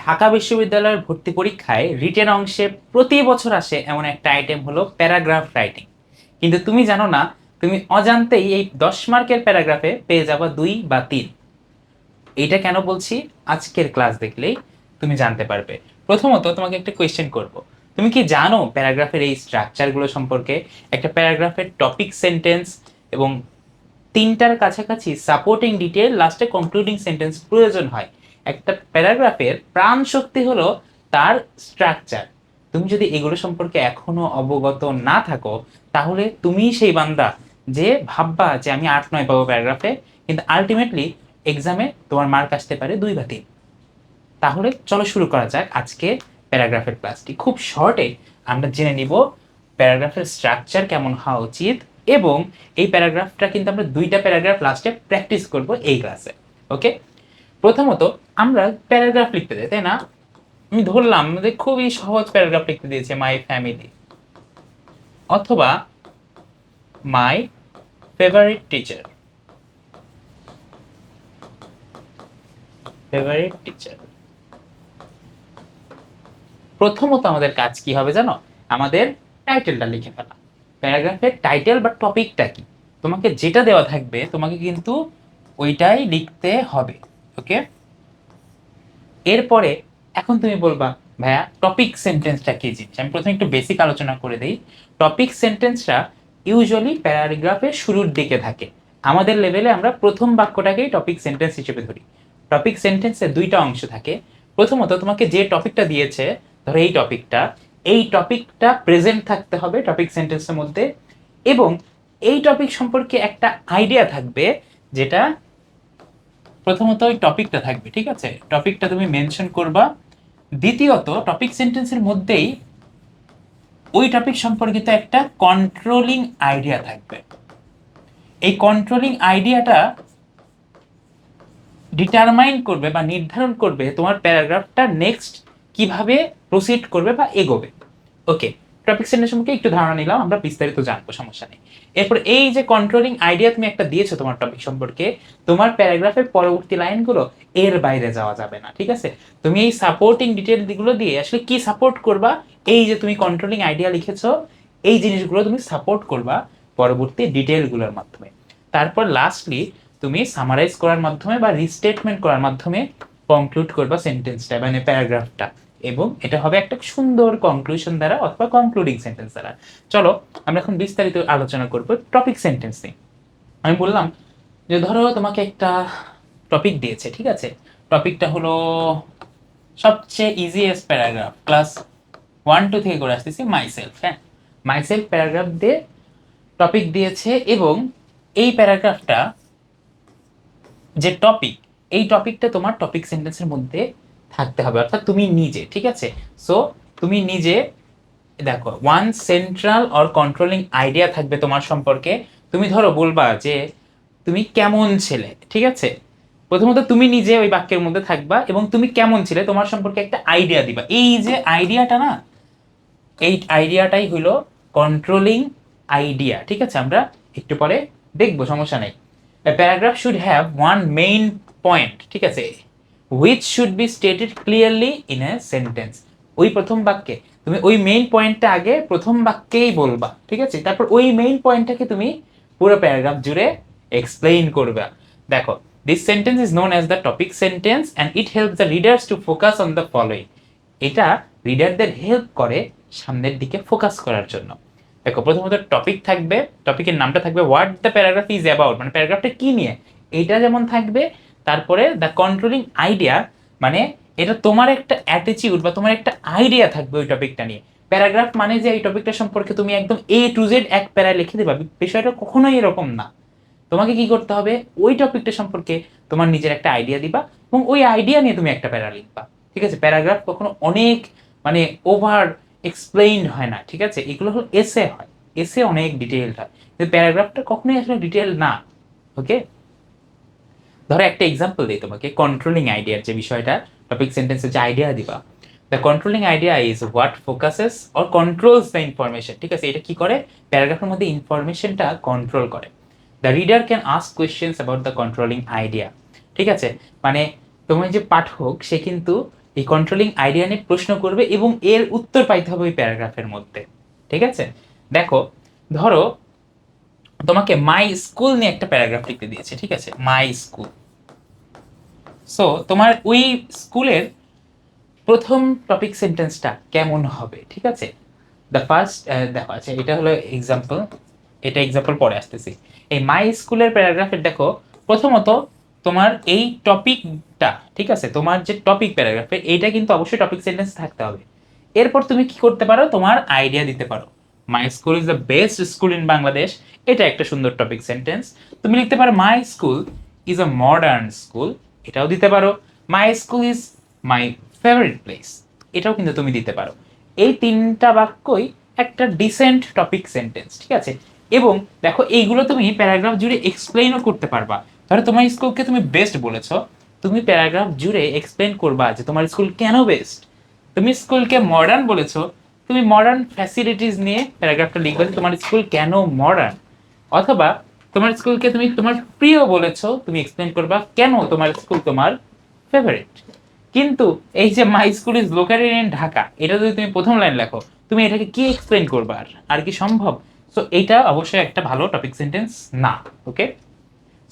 ঢাকা বিশ্ববিদ্যালয়ের ভর্তি পরীক্ষায় রিটেন অংশে প্রতি বছর আসে এমন একটা আইটেম হলো প্যারাগ্রাফ রাইটিং কিন্তু তুমি জানো না, তুমি অজান্তেই এই দশ মার্কের প্যারাগ্রাফে পেয়ে যাবা দুই বা তিন। এইটা কেন বলছি? আজকের ক্লাস দেখলেই তুমি জানতে পারবে। প্রথমত তোমাকে একটা কোয়েশ্চেন করব। তুমি কি জানো প্যারাগ্রাফের এই স্ট্রাকচারগুলো সম্পর্কে? একটা প্যারাগ্রাফের টপিক সেন্টেন্স এবং তিনটার কাছাকাছি সাপোর্টিং ডিটেল লাস্টে কনক্লুডিং সেন্টেন্স প্রয়োজন হয়। একটা প্যারাগ্রাফের প্রাণ শক্তি হলো তার স্ট্রাকচার তুমি যদি এগুলো সম্পর্কে এখনও অবগত না থাকো, তাহলে তুমি সেই বান্দা যে ভাববা যে আমি আট নয় পাবো প্যারাগ্রাফে, কিন্তু আলটিমেটলি এক্সামে তোমার মার্ক আসতে পারে দুই বা তিন। তাহলে চলো শুরু করা যাক আজকে প্যারাগ্রাফের ক্লাসটি খুব শর্টে আমরা জেনে নিব প্যারাগ্রাফের স্ট্রাকচার কেমন হওয়া উচিত এবং এই প্যারাগ্রাফটা কিন্তু আমরা দুইটা প্যারাগ্রাফ লাস্টে প্র্যাকটিস করব এই ক্লাসে ওকে প্রথমত আমরা প্যারাগ্রাফ লিখতে যাই তাই না? আমি ধরলাম আমাদের খুবই সহজ প্যারাগ্রাফ লিখতে দিয়েছে মাই ফ্যামিলি অথবা my favourite teacher favourite teacher প্রথমত আমাদের কাজ কি হবে জানো? আমাদের টাইটেলটা লিখে ফেলা। প্যারাগ্রাফের টাইটেল বা টপিকটা কি? তোমাকে যেটা দেওয়া থাকবে, তোমাকে কিন্তু ওইটাই লিখতে হবে। ওকে? এরপরে এখন তুমি বলবা, ভাইয়া টপিক সেন্টেন্সটা কি জিনিস? আমি প্রথমে একটু বেসিক আলোচনা করে দিই। টপিক সেন্টেন্সটা ইউজুয়ালি প্যারাগ্রাফের শুরুর দিকে থাকে। আমাদের লেভেলে আমরা প্রথম বাক্যটাকেই টপিক সেন্টেন্স হিসেবে ধরি। টপিক সেন্টেন্সে দুইটা অংশ থাকে। প্রথমত, তোমাকে যে টপিকটা দিয়েছে, ধরো এই টপিকটা এই টপিকটা প্রেজেন্ট থাকতে হবে টপিক সেন্টেন্সের মধ্যে। এবং এই টপিক সম্পর্কে একটা আইডিয়া থাকবে, যেটা প্রথমত ওই টপিকটা থাকবে, ঠিক আছে? টপিকটা তুমি মেনশন করবা। দ্বিতীয়ত, টপিক সেন্টেন্সের মধ্যেই ওই টপিক সম্পর্কিত একটা কন্ট্রোলিং আইডিয়া থাকবে। এই কন্ট্রোলিং আইডিয়াটা ডিটারমাইন করবে বা নির্ধারণ করবে তোমার প্যারাগ্রাফটা নেক্সট কীভাবে প্রসিড করবে বা এগোবে। ওকে টপিক সেন্টেন্স সম্পর্কে একটু ধারণা নিলাম, আমরা বিস্তারিত জানব, সমস্যা নেই। এরপর এই যে কন্ট্রোলিং আইডিয়া তুমি একটা দিয়েছ তোমার টপিক সম্পর্কে, তোমার প্যারাগ্রাফের পরবর্তী লাইনগুলো এর বাইরে যাওয়া যাবে না, ঠিক আছে? তুমি এই সাপোর্টিং ডিটেলগুলো দিয়ে আসলে কি সাপোর্ট করবা, এই যে তুমি কন্ট্রোলিং আইডিয়া লিখেছো, এই জিনিসগুলো তুমি সাপোর্ট করবা পরবর্তী ডিটেলগুলোর মাধ্যমে। তারপর লাস্টলি তুমি সামারাইজ করার মাধ্যমে বা রিস্টেটমেন্ট করার মাধ্যমে কনক্লুড করবা সেন্টেন্সটা মানে প্যারাগ্রাফটা। এবং এটা হবে একটা সুন্দর কনক্লুশন দ্বারা অথবা কনক্লুডিং সেন্টেন্স দ্বারা। চলো, আমরা এখন বিস্তারিত আলোচনা করব টপিক সেন্টেন্স নিয়ে আমি বললাম যে ধরো তোমাকে একটা টপিক দিয়েছে, ঠিক আছে? টপিকটা হলো সবচেয়ে easiest paragraph class one two থেকে করে আসতেছি মাইসেলফ হ্যাঁ? মাইসেলফ প্যারাগ্রাফ দিয়ে টপিক দিয়েছে এবং এই প্যারাগ্রাফটা যে টপিক এই টপিকটা তোমার টপিক সেন্টেন্সের মধ্যে থাকতে হবে, অর্থাৎ তুমি নিজে, ঠিক আছে? সো তুমি নিজে, দেখো one central or controlling idea থাকবে তোমার সম্পর্কে। তুমি ধরো বলবা যে, তুমি কেমন ছেলে, ঠিক আছে? প্রথমত তুমি নিজে ওই বাক্যের মধ্যে থাকবা এবং তুমি কেমন ছিলে তোমার সম্পর্কে একটা আইডিয়া দিবা। এই যে আইডিয়াটা না, এই আইডিয়াটাই হলো কন্ট্রোলিং আইডিয়া ঠিক আছে? আমরা একটু পরে দেখব, সমস্যা নেই। Paragraph should have one main point ঠিক আছে? Which should be stated clearly in a sentence ওই প্রথম বাক্যে। তুমি ওই মেইন পয়েন্টটা আগে প্রথম বাক্যেই বলবা, ঠিক আছে? তারপর ওই মেইন পয়েন্টটাকে তুমি পুরো প্যারাগ্রাফ জুড়ে এক্সপ্লেইন করবে। দেখো this sentence is known as the topic sentence and it help the readers to focus on the following এটা রিডারদের হেল্প করে সামনের দিকে ফোকাস করার জন্য। দেখো, প্রথমত টপিক থাকবে টপিকের নামটা থাকবে what the paragraph is about মানে প্যারাগ্রাফটা কি নিয়ে? এইটা যেমন থাকবে তারপরে দ্য কন্ট্রোলিং আইডিয়া মানে এটা তোমার একটা অ্যাটিচিউড বা তোমার একটা আইডিয়া থাকবে ওই টপিকটা নিয়ে। প্যারাগ্রাফ মানে যে এই টপিকটা সম্পর্কে তুমি একদম এ টু জেড এক প্যারায় লিখে দেবা, বিষয়টা কখনোই এরকম না। তোমাকে কি করতে হবে? ওই টপিকটা সম্পর্কে তোমার নিজের একটা আইডিয়া দিবা এবং ওই আইডিয়া নিয়ে তুমি একটা প্যারা লিখবা। ঠিক আছে? প্যারাগ্রাফ কখনো অনেক মানে ওভার এক্সপ্লেইনড হয় না, ঠিক আছে? এগুলো হলো এসে হয়। এসে অনেক ডিটেইলড হয়। কিন্তু প্যারাগ্রাফটা কখনোই আসলে ডিটেল না ওকে ধরো একটা এক্সাম্পল দিই তোমাকে কন্ট্রোলিং আইডিয়ার যে বিষয়টা টপিক সেন্টেন্সে যে আইডিয়া দিবা। The controlling idea is what focuses or controls the information ঠিক আছে? এটা কি করে? প্যারাগ্রাফের মধ্যে ইনফরমেশনটা কন্ট্রোল করে। The reader can ask questions about the controlling idea ঠিক আছে? মানে তোমার যে পাঠক, সে কিন্তু এই কন্ট্রোলিং আইডিয়া নিয়ে প্রশ্ন করবে এবং এর উত্তর পাইতে হবে ওই প্যারাগ্রাফের মধ্যে, ঠিক আছে? দেখো, ধরো তোমাকে মাই স্কুল নিয়ে একটা প্যারাগ্রাফ লিখতে দিয়েছে, ঠিক আছে? মাই স্কুল সো তোমার ওই স্কুলের প্রথম টপিক সেন্টেন্সটা কেমন হবে? ঠিক আছে? দ্য ফার্স্ট দেখো আচ্ছা এটা হলো এক্সাম্পল এটা এক্সাম্পল পরে আসতেছি। এই মাই স্কুলের প্যারাগ্রাফের দেখো, প্রথমত তোমার এই টপিকটা ঠিক আছে? তোমার যে টপিক প্যারাগ্রাফে এইটা কিন্তু অবশ্যই টপিক সেন্টেন্স থাকতে হবে। এরপর তুমি কি করতে পারো? তোমার আইডিয়া দিতে পারো। My school is the best school in Bangladesh এটা একটা সুন্দর টপিক সেন্টেন্স তুমি লিখতে পারো my school is a modern school এটাও দিতে পারো। My school is my favourite place এটাও কিন্তু তুমি দিতে পারো। এই তিনটা বাক্যই একটা ডিসেন্ট টপিক সেন্টেন্স ঠিক আছে? এবং দেখো, এইগুলো তুমি প্যারাগ্রাফ জুড়ে এক্সপ্লেনও করতে পারবা। ধরো, তোমার স্কুলকে তুমি বেস্ট বলেছ। তুমি প্যারাগ্রাফ জুড়ে এক্সপ্লেন করবা যে তোমার স্কুল কেন বেস্ট তুমি স্কুলকে মডার্ন বলেছ। তুমি মডার্ন ফ্যাসিলিটিস নিয়ে প্যারাগ্রাফটা লিখবে তোমার স্কুল কেন মডার্ন অথবা তোমার স্কুলকে তুমি তোমার প্রিয় বলেছ, তুমি এক্সপ্লেন করবা কেন তোমার স্কুল তোমার ফেভারিট কিন্তু এই যে my school is located in Dhaka, এটা যদি তুমি প্রথম লাইন লেখো, তুমি এটাকে কি এক্সপ্লেন করবা আর? আর কি সম্ভব? সো এইটা অবশ্যই একটা ভালো টপিক সেন্টেন্স না ওকে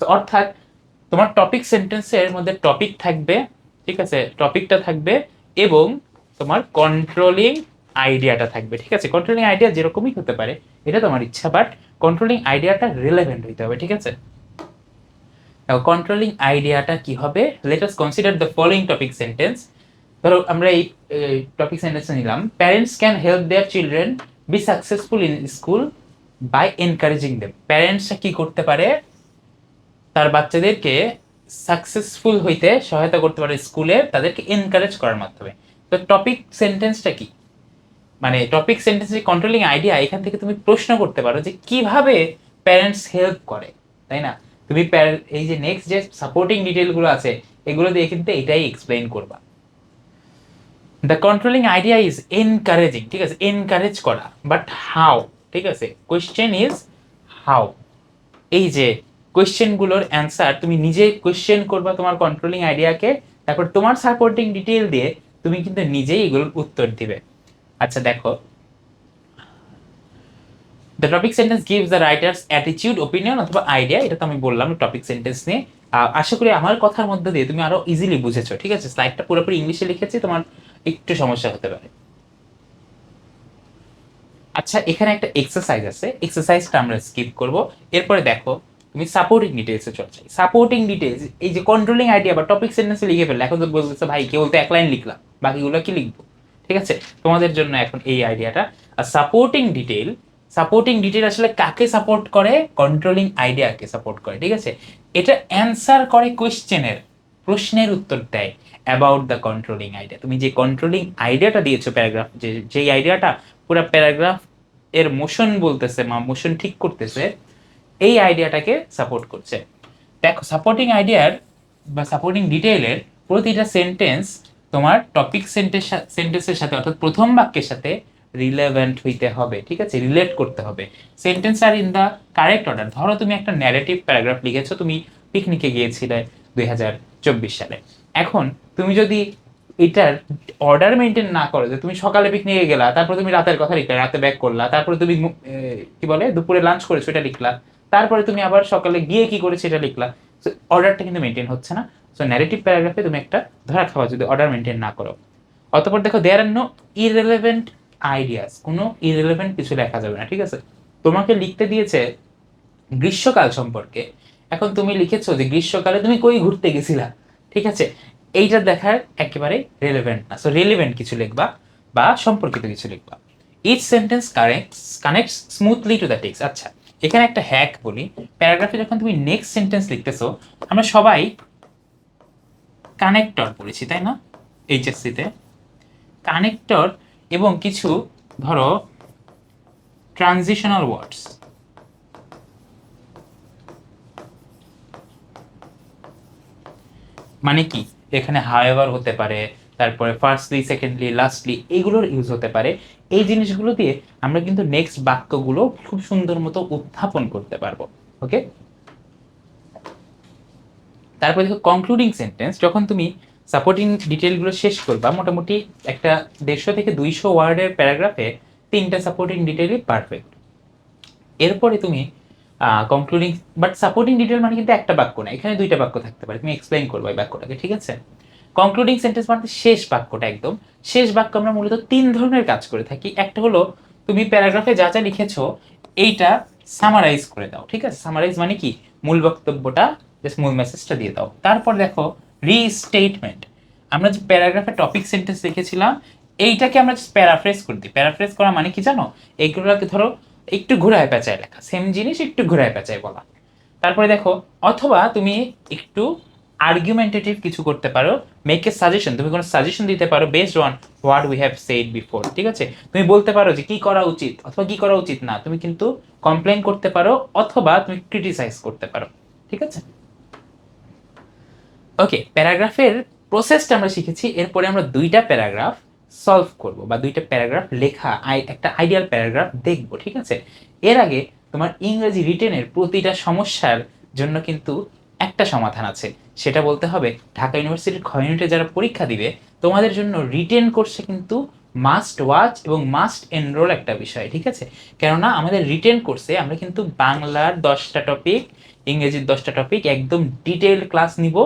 তো অর্থাৎ তোমার টপিক সেন্টেন্সের মধ্যে টপিক থাকবে, ঠিক আছে? টপিকটা থাকবে এবং তোমার কন্ট্রোলিং আইডিয়াটা থাকবে, ঠিক আছে? কন্ট্রোলিং আইডিয়া যেরকমই হতে পারে, এটা তোমার ইচ্ছা বাট কন্ট্রোলিং আইডিয়াটা রিলেভেন্ট হইতে হবে, ঠিক আছে? কন্ট্রোলিং আইডিয়াটা কি হবে? Let us consider the following topic sentence ধরো, আমরা এই টপিক সেন্টেন্স নিলাম। Parents can help their children be successful in school by encouraging them প্যারেন্টসরা কি করতে পারে? তার বাচ্চাদেরকে সাকসেসফুল হইতে সহায়তা করতে পারে স্কুলে তাদেরকে এনকারেজ করার মাধ্যমে। তো টপিক সেন্টেন্সটা কি? মানে টপিক সেন্টেন্স কন্ট্রোলিং আইডিয়া এখান থেকে তুমি প্রশ্ন করতে পারো যে কীভাবে প্যারেন্টস হেল্প করে, তাই না? তুমি এই যে নেক্সট যে সাপোর্টিং ডিটেলগুলো আছে, এগুলো দিয়ে কিন্তু এটাই এক্সপ্লেইন করবা। The controlling idea is encouraging ঠিক আছে? এনকারেজ করা। বাট হাউ ঠিক আছে? কোয়েশ্চেন ইজ হাউ এই যে কোয়েশ্চেনগুলোর অ্যান্সার তুমি নিজে কোয়েশ্চেন করবা তোমার কন্ট্রোলিং আইডিয়াকে তারপর তোমার সাপোর্টিং ডিটেল দিয়ে তুমি কিন্তু নিজেই এগুলোর উত্তর দিবে। আচ্ছা দেখো। The topic sentence gives the writer's attitude opinion অথবা আইডিয়া এটা তো আমি বললাম টপিক সেন্টেন্স নিয়ে। আশা করি আমার কথার মধ্যে দিয়ে তুমি আরও ইজিলি বুঝেছ, ঠিক আছে? স্লাইডটা পুরোপুরি ইংলিশে লিখেছি, তোমার একটু সমস্যা হতে পারে। আচ্ছা এখানে একটা এক্সারসাইজ আছে। এক্সারসাইজটা আমরা স্কিপ করব। এরপরে দেখো, তুমি সাপোর্টিং ডিটেলসে চলে সাপোর্টিং ডিটেলস এই যে কন্ট্রোলিং আইডিয়া বা টপিক সেন্টেন্সে লিখে ফেললে, এখন তো বলতেছে, ভাই, কেবল তো এক লাইন লিখলাম, বাকিগুলো কি লিখব? ঠিক আছে? তোমাদের জন্য এখন এই আইডিয়াটা আর সাপোর্টিং ডিটেল সাপোর্টিং ডিটেল আসলে কাকে সাপোর্ট করে? কন্ট্রোলিং আইডিয়াকে সাপোর্ট করে, ঠিক আছে? এটা অ্যান্সার করে কোয়েশ্চেনের প্রশ্নের উত্তর দেয় অ্যাবাউট দ্য কন্ট্রোলিং আইডিয়া তুমি যে কন্ট্রোলিং আইডিয়াটা দিয়েছ প্যারাগ্রাফ যে, যেই আইডিয়াটা পুরো প্যারাগ্রাফ এর মোশন বলতেছে বা মোশন ঠিক করতেছে, এই আইডিয়াটাকে সাপোর্ট করছে। দেখো সাপোর্টিং আইডিয়ার বা সাপোর্টিং ডিটেইলের প্রতিটা সেন্টেন্স তোমার টপিক সেন্টেন্স সেন্টেন্সের সাথে, অর্থাৎ প্রথম বাক্যের সাথে রিলেভেন্ট হইতে হবে, ঠিক আছে? রিলেট করতে হবে। Sentence are in the correct order ধরো তুমি একটা ন্যারেটিভ প্যারাগ্রাফ লিখেছো, তুমি পিকনিকে গিয়েছিলে দুই হাজার চব্বিশ সালে। এখন তুমি যদি এটার অর্ডার মেনটেন না করো, যে তুমি সকালে পিকনিকে গেলা, তারপর তুমি রাতের কথা লিখলা, রাতে ব্যাক করলা, তারপরে তুমি কি বলে, দুপুরে লাঞ্চ করেছ, এটা লিখলা, তারপরে তুমি আবার সকালে গিয়ে কি করেছ এটা লিখলা। অর্ডারটা কিন্তু মেনটেন হচ্ছে না। সো ন্যারেটিভ প্যারাগ্রাফে তুমি একটা ধরা খাওয়া যদি অর্ডার মেনটেন না করো। অতপর দেখো there are no irrelevant ideas কোনো ইরেলেভেন্ট কিছু লেখা যাবে না, ঠিক আছে? তোমাকে লিখতে দিয়েছে গ্রীষ্মকাল সম্পর্কে। এখন তুমি লিখেছো যে গ্রীষ্মকালে তুমি কই ঘুরতে গেছিলা, ঠিক আছে? এইটা দেখার একেবারে রেলেভেন্ট না। সো রেলেভেন্ট কিছু লিখবা বা সম্পর্কিত কিছু লিখবা। Each sentence corrects connects smoothly to the text আচ্ছা এখানে একটা হ্যাক বলি। প্যারাগ্রাফে যখন তুমি নেক্সট সেন্টেন্স লিখতেছো, আমরা সবাই কানেক্টর পড়েছি তাই না? এইচএসসিতে কানেক্টর এবং কিছু, ধরো ট্রানজিশনাল ওয়ার্ডস মানে কি? এখানে হাওয়েভার হতে পারে, তারপরে ফার্স্টলি সেকেন্ডলি লাস্টলি এগুলোর ইউজ হতে পারে। এই জিনিসগুলো দিয়ে আমরা কিন্তু নেক্সট বাক্যগুলো খুব সুন্দর মতো উত্থাপন করতে পারব ওকে তারপরে দেখো কনক্লুডিং সেন্টেন্স যখন তুমি সাপোর্টিং ডিটেলগুলো শেষ করবা, মোটামুটি একটা দেড়শো থেকে দুইশো ওয়ার্ডের প্যারাগ্রাফে তিনটা সাপোর্টিং ডিটেলই পারফেক্ট এরপরে তুমি কনক্লুডিং বাট সাপোর্টিং ডিটেল মানে কিন্তু একটা বাক্য না, এখানে দুইটা বাক্য থাকতে পারে, তুমি এক্সপ্লেইন করবে এই বাক্যটাকে, ঠিক আছে? কনক্লুডিং সেন্টেন্স মানে শেষ বাক্যটা একদম, শেষ বাক্য আমরা মূলত তিন ধরনের কাজ করে থাকি, একটা হলো তুমি প্যারাগ্রাফে যা যা লিখেছো, এইটা সামারাইজ করে দাও, ঠিক আছে? সামারাইজ মানে কি? মূল বক্তব্যটা জাস্ট মূল মেসেজটা দিয়ে দাও। তারপর দেখো রিস্টেটমেন্ট আমরা যে প্যারাগ্রাফে টপিক সেন্টেন্স লিখেছিলাম এইটাকে আমরা প্যারাফ্রেজ করে দিই। প্যারাফ্রেজ করা মানে কি জানো? এইগুলোকে ধরো, একটু ঘুরায় পেঁচায় লেখা। সেম জিনিস, একটু ঘুরায় পেঁচায় বলা। তারপরে দেখো, অথবা তুমি একটু আর্গুমেন্টেটিভ কিছু করতে পারো। মেক এ সাজেশন তুমি কোনো সাজেশন দিতে পারো based on what we have said before ঠিক আছে? তুমি বলতে পারো যে কি করা উচিত অথবা কি করা উচিত না। তুমি কিন্তু কমপ্লেন করতে পারো অথবা তুমি ক্রিটিসাইজ করতে পারো, ঠিক আছে? ওকে প্যারাগ্রাফের প্রসেসটা আমরা শিখেছি, এরপরে আমরা দুইটা প্যারাগ্রাফ সলভ করব বা দুইটা প্যারাগ্রাফ লেখা একটা আইডিয়াল প্যারাগ্রাফ দেখব, ঠিক আছে? এর আগে তোমার ইংরেজি রিটেনের প্রতিটা সমস্যার জন্য কিন্তু একটা সমাধান আছে। সেটা বলতে হবে, ঢাকা ইউনিভার্সিটির খ ইউনিটে যারা পরীক্ষা দিবে, তোমাদের জন্য রিটেন কোর্সে কিন্তু মাস্ট ওয়াচ এবং মাস্ট এনরোল একটা বিষয়, ঠিক আছে? কেননা আমাদের রিটেন কোর্সে আমরা কিন্তু বাংলার দশটা টপিক ইংরেজির দশটা টপিক একদম ডিটেইলড ক্লাস নিব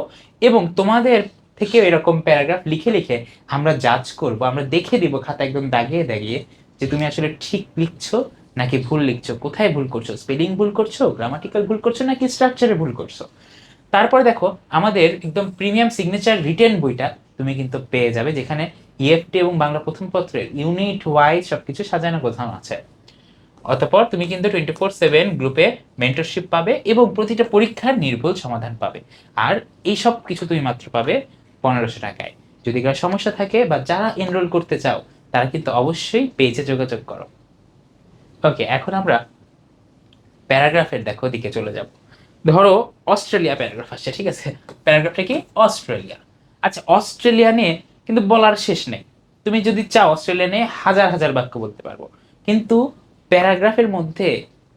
এবং তোমাদের থেকে এরকম প্যারাগ্রাফ লিখে লিখে আমরা জাজ করব, আমরা দেখে দিব, খাতা একদম দাগিয়ে দাগিয়ে, যে তুমি আসলে ঠিক লিখছো নাকি ভুল লিখছো, কোথায় ভুল করছ স্পেলিং ভুল করছ গ্রামাটিক্যাল ভুল করছ নাকি স্ট্রাকচারে ভুল করছ। তারপরে দেখো, আমাদের একদম প্রিমিয়াম সিগনেচার রিটেন বইটা তুমি কিন্তু পেয়ে যাবে, যেখানে ইএফটি এবং বাংলা প্রথম পত্রের ইউনিট ওয়াইজ সবকিছু সাজানো গোছানো আছে। অতঃপর তুমি কিন্তু টোয়েন্টি ফোর সেভেন গ্রুপে মেন্টরশিপ পাবে এবং প্রতিটা পরীক্ষার নির্ভুল সমাধান পাবে। আর এই সব কিছু তুমি মাত্র পাবে পনেরোশো টাকায়। যদি কারও সমস্যা থাকে বা যারা এনরোল করতে চাও, তারা কিন্তু অবশ্যই পেজে যোগাযোগ করো। ওকে এখন আমরা প্যারাগ্রাফের দেখো দিকে চলে যাব। ধরো অস্ট্রেলিয়া প্যারাগ্রাফ আসছে, ঠিক আছে? প্যারাগ্রাফটা কি? অস্ট্রেলিয়া। আচ্ছা অস্ট্রেলিয়া নিয়ে কিন্তু বলার শেষ নেই। তুমি যদি চাও অস্ট্রেলিয়া নিয়ে হাজার হাজার বাক্য বলতে পারব। কিন্তু প্যারাগ্রাফের মধ্যে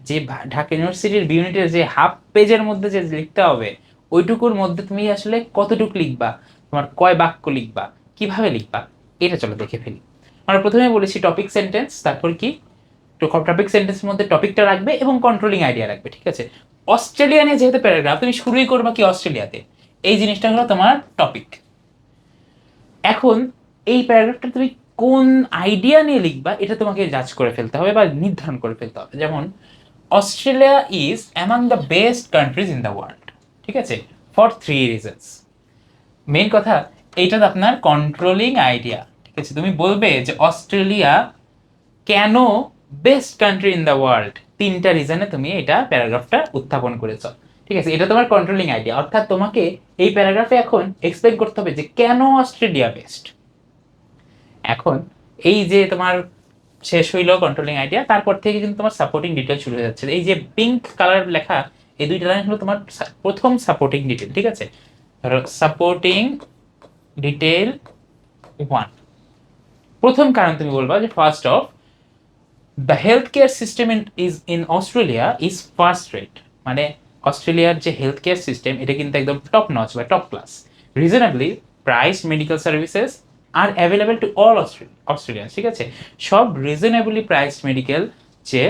যে ঢাকা ইউনিভার্সিটির ইউনিটের যে হাফ পেজের মধ্যে যে লিখতে হবে, ওইটুকুর মধ্যে তুমি আসলে কতটুকু লিখবা? তোমার কয় বাক্য লিখবা? কীভাবে লিখবা? এটা চলো দেখে ফেলি। আমরা প্রথমে বলেছি টপিক সেন্টেন্স তারপর কি? টপিক সেন্টেন্সের মধ্যে টপিকটা রাখবে এবং কন্ট্রোলিং আইডিয়া রাখবে, ঠিক আছে? অস্ট্রেলিয়া নিয়ে যেহেতু প্যারাগ্রাফ তুমি শুরুই করবা কি অস্ট্রেলিয়াতে? এই জিনিসটা হলো তোমার টপিক এখন এই প্যারাগ্রাফটা তুমি কোন আইডিয়া নিয়ে লিখবা, এটা তোমাকে জাজ করে ফেলতে হবে বা নির্ধারণ করে ফেলতে হবে। যেমন Australia is among the best countries in the world ঠিক আছে? ফর থ্রি রিজনস মেন কথা এইটা আপনার কন্ট্রোলিং আইডিয়া ঠিক আছে? তুমি বলবে যে অস্ট্রেলিয়া কেন best country in the world তিনটা রিজনে তুমি এটা প্যারাগ্রাফটা উত্থাপন করেছ, ঠিক আছে? এটা তোমার কন্ট্রোলিং আইডিয়া অর্থাৎ তোমাকে এই প্যারাগ্রাফে এখন এক্সপ্লেন করতে হবে যে কেন অস্ট্রেলিয়া বেস্ট এখন এই যে তোমার শেষ হইল কন্ট্রোলিং আইডিয়া তারপর থেকে কিন্তু তোমার সাপোর্টিং ডিটেল শুরু হয়ে যাচ্ছে। এই যে পিঙ্ক কালার লেখা, এই দুইটা লাইন হলো তোমার প্রথম সাপোর্টিং ডিটেল ঠিক আছে? ধরো সাপোর্টিং ডিটেল ওয়ান প্রথম কারণ তুমি বলবা যে first of the health care system in is in Australia is first rate মানে অস্ট্রেলিয়ার যে হেলথ কেয়ার সিস্টেম এটা কিন্তু একদম টপ নচ বা top class reasonably price medical services are available to all Australian ঠিক আছে? সব রিজনেবলি প্রাইস মেডিকেল যে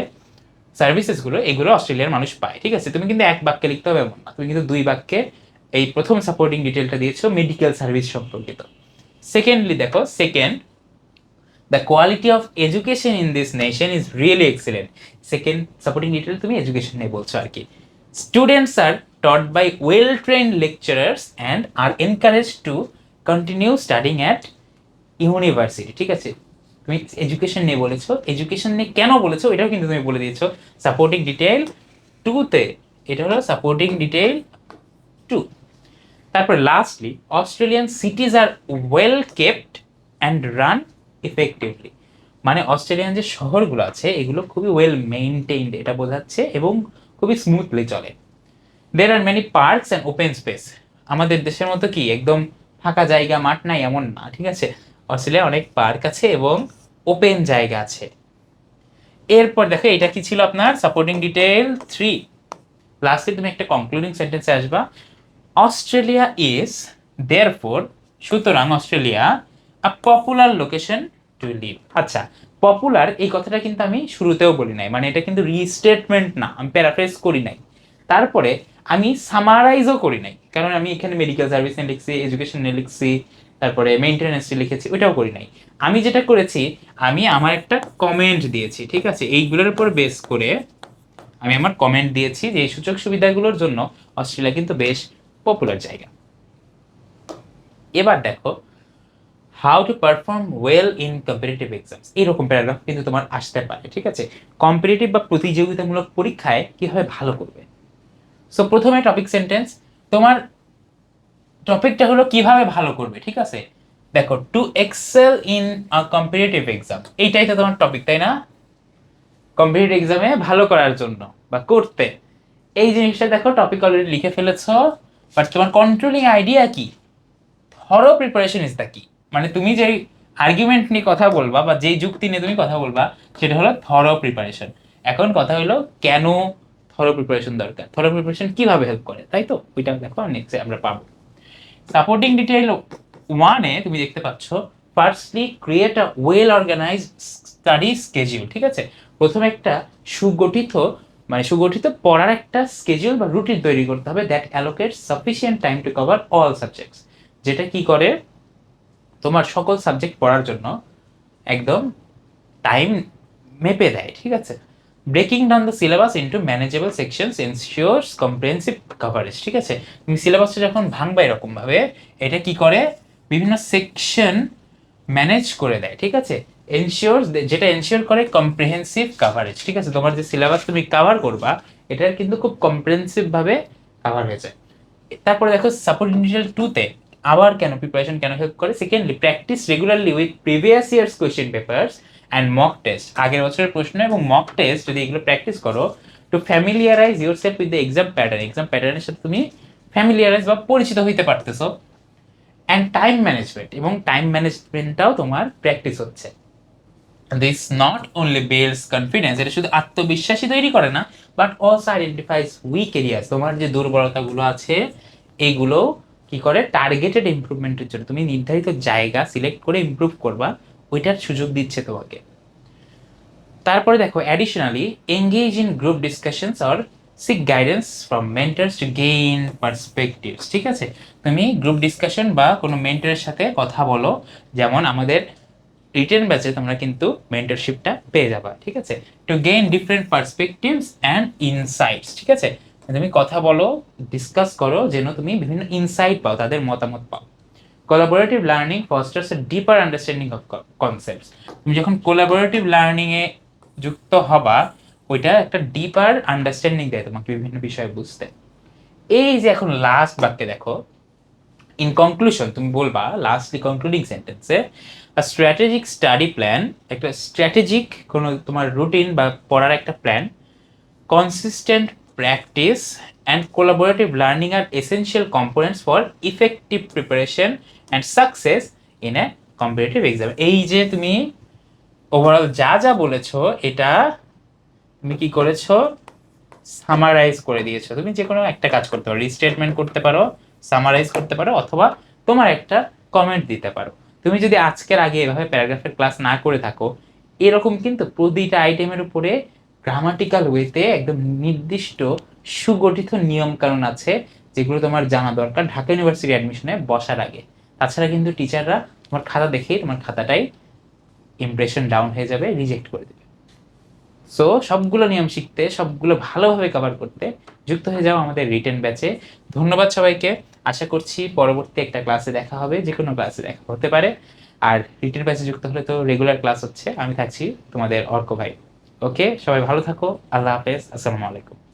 সার্ভিসেসগুলো এগুলো অস্ট্রেলিয়ার মানুষ পায়, ঠিক আছে? তুমি কিন্তু এক বাক্যে লিখতে হবে এমন না। তুমি কিন্তু দুই বাক্যে এই প্রথম সাপোর্টিং ডিটেলটা দিয়েছ মেডিকেল সার্ভিস সম্পর্কিত। সেকেন্ডলি দেখো second the quality of education in this nation is really excellent second supporting detail তুমি এডুকেশন নিয়ে বলছো আর কি। Students are taught by well trained lecturers and are encourage to continue studying at university, ঠিক আছে? তুমি education নিয়ে বলেছ এডুকেশন নিয়ে কেন বলেছ এটাও কিন্তু তুমি বলে দিয়েছ। সাপোর্টিং ডিটেল টুতে এটা হলো সাপোর্টিং ডিটেল টু তারপরে lastly Australian cities are well kept and run effectively মানে অস্ট্রেলিয়ান যে শহরগুলো আছে, এগুলো খুবই ওয়েল মেইনটেইনড এটা বোঝাচ্ছে এবং খুবই স্মুথলি চলে। There are many parks and open space আমাদের দেশের মতো কি, একদম ফাঁকা জায়গা, মাঠ নাই, এমন না, ঠিক আছে? অস্ট্রেলিয়া অনেক পার্ক আছে এবং ওপেন জায়গা আছে। এরপর দেখো এটা কি ছিল আপনার? সাপোর্টিং ডিটেল থ্রি লাস্টে তুমি একটা কনক্লুডিং সেন্টেন্সে আসবা। অস্ট্রেলিয়া ইজ দেয়ার ফোর সুতরাং Australia a popular location to live আচ্ছা পপুলার এই কথাটা কিন্তু আমি শুরুতেও বলি নাই। মানে এটা কিন্তু রিস্টেটমেন্ট না, আমি প্যারাফ্রেজ করি নাই। তারপরে আমি সামারাইজও করি নাই। কারণ আমি এখানে মেডিকেল সার্ভিস নিয়ে লিখছি এডুকেশন নিয়ে লিখছি তারপরে মেনটেন্যান্স লিখেছি ওটাও করি নাই। আমি যেটা করেছি, আমি আমার একটা কমেন্ট দিয়েছি, ঠিক আছে? এইগুলোর উপর বেস করে আমি আমার কমেন্ট দিয়েছি যে, এই সুযোগ সুবিধাগুলোর জন্য অস্ট্রেলিয়া কিন্তু বেশ পপুলার জায়গা। এবার দেখো how to perform well in competitive exams এইরকম প্যারাগ্রাফ কিন্তু তোমার আসতে পারে, ঠিক আছে? কম্পিটিটিভ বা প্রতিযোগিতামূলক পরীক্ষায় কীভাবে ভালো করবে? সো প্রথমে টপিক সেন্টেন্স তোমার টপিকটা হলো কীভাবে ভালো করবে, ঠিক আছে? দেখো to excel in a competitive exam এইটাই তো তোমার টপিক তাই না? কম্পিটিটিভ এক্সামে ভালো করার জন্য বা করতে। এই জিনিসটা দেখো টপিক অলরেডি লিখে ফেলেছো বাট তোমার কন্ট্রোলিং আইডিয়া কি? Thorough preparation is the key মানে তুমি যেই আর্গুমেন্ট নিয়ে কথা বলবা বা যেই যুক্তি নিয়ে তুমি কথা বলবা, সেটা হলো থরো প্রিপারেশন এখন কথা হলো কেন থরো প্রিপারেশন দরকার? থরো প্রিপারেশন কীভাবে হেল্প করে, তাই তো? ওইটা দেখো নেক্সট আমরা পাবো। সাপোর্টিং ডিটেইল ওয়ানে তুমি দেখতে পাচ্ছ firstly create a well organize study schedule ঠিক আছে? প্রথমে একটা সুগঠিত মানে সুগঠিত পড়ার একটা স্কেজিউল বা রুটিন তৈরি করতে হবে that allocate sufficient time to cover all subjects যেটা কি করে? তোমার সকল সাবজেক্ট পড়ার জন্য একদম টাইম মেপে দেয়, ঠিক আছে? Breaking down the syllabus into manageable sections ensures comprehensive coverage ঠিক আছে? তুমি সিলেবাসটা যখন ভাঙবা এরকমভাবে, এটা কি করে? বিভিন্ন সেকশন ম্যানেজ করে দেয়, ঠিক আছে? এনশিওর যেটা এনশিওর করে কম্প্রিহেন্সিভ কাভারেজ ঠিক আছে? তোমার যে সিলেবাস তুমি কাভার করবা, এটার কিন্তু খুব কম্প্রিহেন্সিভ ভাবে কাভার হয়ে যায়। তারপরে দেখো সাপোর্ট ইন্ডিভিজুয়াল টুতে আবার কেন প্রিপারেশন কেন হেল্প করে? Secondly practice regularly with previous years question papers and mock test আগের বছরের প্রশ্ন এবং মক টেস্ট যদি এগুলো প্র্যাকটিস করো to familiarize yourself with the exam pattern exam প্যাটার্নের সাথে তুমি ফ্যামিলিয়ারাইজ বা পরিচিত হইতে পারতেছো অ্যান্ড টাইম ম্যানেজমেন্ট এবং টাইম ম্যানেজমেন্টটাও তোমার প্র্যাকটিস হচ্ছে। This not only builds confidence এটা শুধু আত্মবিশ্বাসী তৈরি করে না but also identifies weak areas তোমার যে দুর্বলতাগুলো আছে, এগুলো কি করে টার্গেটেড ইমপ্রুভমেন্টের জন্য, তুমি নির্ধারিত জায়গা সিলেক্ট করে ইমপ্রুভ করবা ওইটার সুযোগ দিচ্ছে তোমাকে। তারপরে দেখো additionally engage in group discussions or seek guidance from mentors to gain perspectives ঠিক আছে? তুমি গ্রুপ ডিসকাশন বা কোনো মেন্টরের সাথে কথা বলো, যেমন আমাদের রিটেন ব্যাচে তোমরা কিন্তু মেন্টরশিপটা পেয়ে যাবা, ঠিক আছে? To gain different perspectives and insights ঠিক আছে? তুমি কথা বলো ডিসকাস করো, যেন তুমি বিভিন্ন ইনসাইট পাও, তাদের মতামত পাও। Collaborative learning fosters a deeper understanding of concepts তুমি যখন কোলাবোরেটিভ লার্নিংয়ে যুক্ত হবা, ওইটা একটা ডিপার আন্ডারস্ট্যান্ডিং দেয় তোমাকে বিভিন্ন বিষয় বুঝতে। এই যে এখন লাস্ট বাক্যে দেখো ইন কনক্লুশন তুমি বলবা লাস্টলি কনক্লুডিং সেন্টেন্সে স্ট্র্যাটেজিক স্টাডি প্ল্যান একটা স্ট্র্যাটেজিক কোনো তোমার রুটিন বা পড়ার একটা plan consistent practice and collaborative learning are essential components for effective preparation and success in a competitive exam এই যে তুমি ওভারঅল যা যা বলেছ, এটা তুমি কি করেছ? সামারাইজ করে দিয়েছ। তুমি যে কোনো একটা কাজ করতে পারো। রিস্টেটমেন্ট করতে পারো সামারাইজ করতে পারো, অথবা তোমার একটা কমেন্ট দিতে পারো। তুমি যদি আজকের আগে এভাবে প্যারাগ্রাফের ক্লাস না করে থাকো, এরকম কিন্তু প্রতিটা আইটেমের উপরে গ্রামাটিক্যাল ওয়েতে একদম নির্দিষ্ট সুগঠিত নিয়ম কানুন আছে, যেগুলো তোমার জানা দরকার ঢাকা ইউনিভার্সিটি অ্যাডমিশনে বসার আগে। তাছাড়া কিন্তু টিচাররা তোমার খাতা দেখেই তোমার খাতাটাই ইমপ্রেশন ডাউন হয়ে যাবে রিজেক্ট করে দেবে। সো সবগুলো নিয়ম শিখতে, সবগুলো ভালোভাবে কভার করতে যুক্ত হয়ে যাও আমাদের রিটেন ব্যাচে ধন্যবাদ সবাইকে। আশা করছি পরবর্তী একটা ক্লাসে দেখা হবে যে কোনো ক্লাসে দেখা হতে পারে। আর রিটেন ব্যাচে যুক্ত হলে তো রেগুলার ক্লাস হচ্ছে। আমি থাকছি তোমাদের অর্ক ভাই। ওকে সবাই ভালো থাকো। আল্লাহ হাফেজ। আসসালামু আলাইকুম।